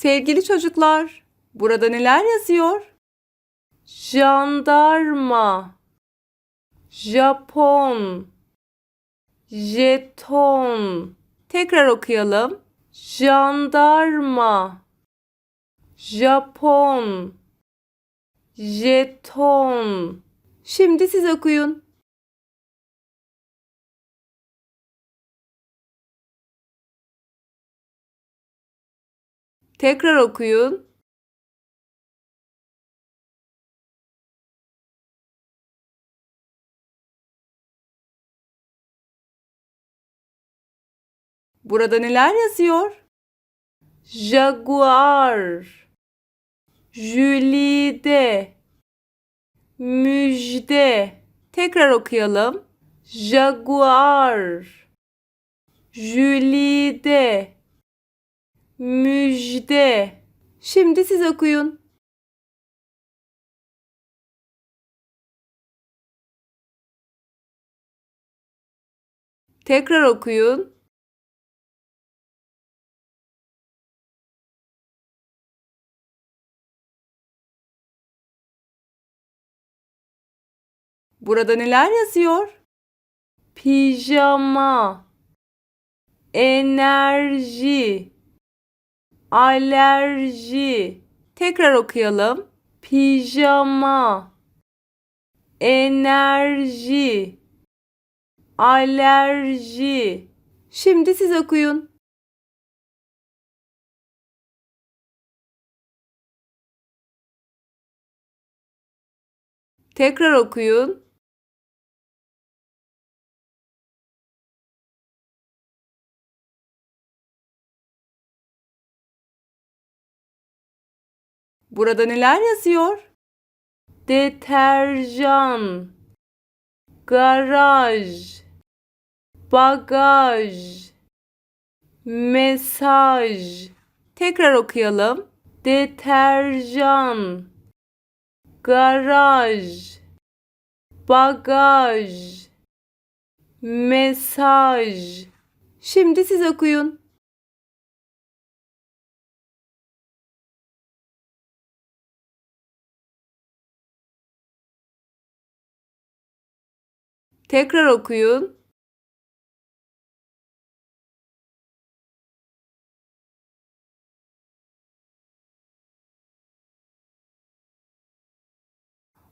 Sevgili çocuklar, burada neler yazıyor? Jandarma, Japon, jeton. Tekrar okuyalım. Jandarma, Japon, jeton. Şimdi siz okuyun. Tekrar okuyun. Burada neler yazıyor? Jaguar, Jülide, müjde. Tekrar okuyalım. Jaguar, Jülide, müjde. Şimdi siz okuyun. Tekrar okuyun. Burada neler yazıyor? Pijama, enerji, alerji. Tekrar okuyalım. Pijama, enerji, alerji. Şimdi siz okuyun. Tekrar okuyun. Burada neler yazıyor? Deterjan, garaj, bagaj, mesaj. Tekrar okuyalım. Deterjan, garaj, bagaj, mesaj. Şimdi siz okuyun. Tekrar okuyun.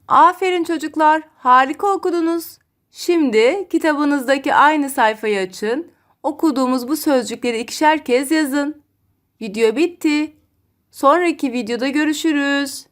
Aferin çocuklar, harika okudunuz. Şimdi kitabınızdaki aynı sayfayı açın. Okuduğumuz bu sözcükleri ikişer kez yazın. Video bitti. Sonraki videoda görüşürüz.